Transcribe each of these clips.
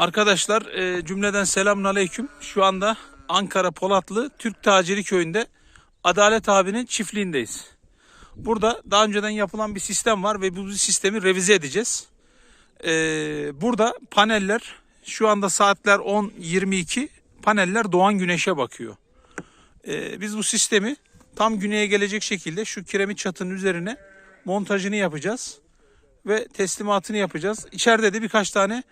Arkadaşlar e, cümleden selamun aleyküm. Şu anda Ankara Polatlı Türk Taciri Köyü'nde Adalet abinin çiftliğindeyiz. Burada daha önceden yapılan bir sistem var ve bu sistemi revize edeceğiz. E, burada paneller şu anda saatler 10.22 paneller doğan güneşe bakıyor. E, biz bu sistemi tam güneye gelecek şekilde şu kiremit çatının üzerine montajını yapacağız ve teslimatını yapacağız. İçeride de birkaç tane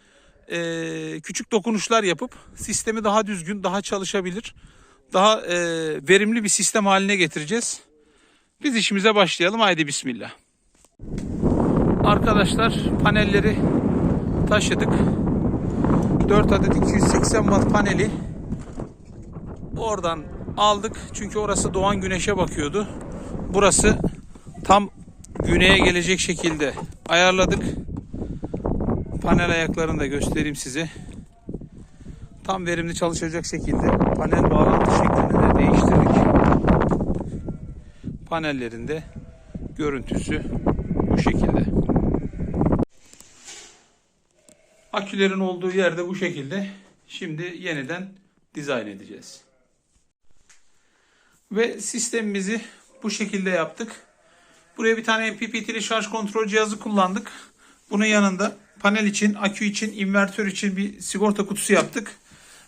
e, küçük dokunuşlar yapıp sistemi daha düzgün, daha çalışabilir, daha e, verimli bir sistem haline getireceğiz. Biz işimize başlayalım. Haydi bismillah. Arkadaşlar panelleri taşıdık. 4 adet 280 watt paneli oradan aldık. Çünkü orası doğan güneşe bakıyordu. Burası tam güneye gelecek şekilde ayarladık. Panel ayaklarını da göstereyim size. Tam verimli çalışacak şekilde panel bağlantı şeklini de değiştirdik. Panellerin de görüntüsü bu şekilde. Akülerin olduğu yerde bu şekilde. Şimdi yeniden dizayn edeceğiz. Ve sistemimizi bu şekilde yaptık. Buraya bir tane MPPT'li şarj kontrol cihazı kullandık. Bunun yanında panel için, akü için, invertör için bir sigorta kutusu yaptık.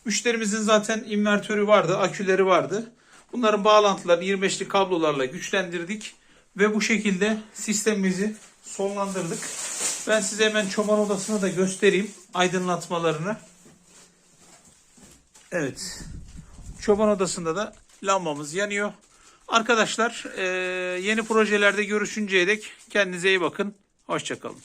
Müşterimizin zaten invertörü vardı, aküleri vardı. Bunların bağlantılarını 25'li kablolarla güçlendirdik ve bu şekilde sistemimizi sonlandırdık. Ben size hemen çoban odasını da göstereyim aydınlatmalarını. Evet. Çoban odasında da lambamız yanıyor. Arkadaşlar yeni projelerde görüşünceye dek kendinize iyi bakın. Hoşçakalın.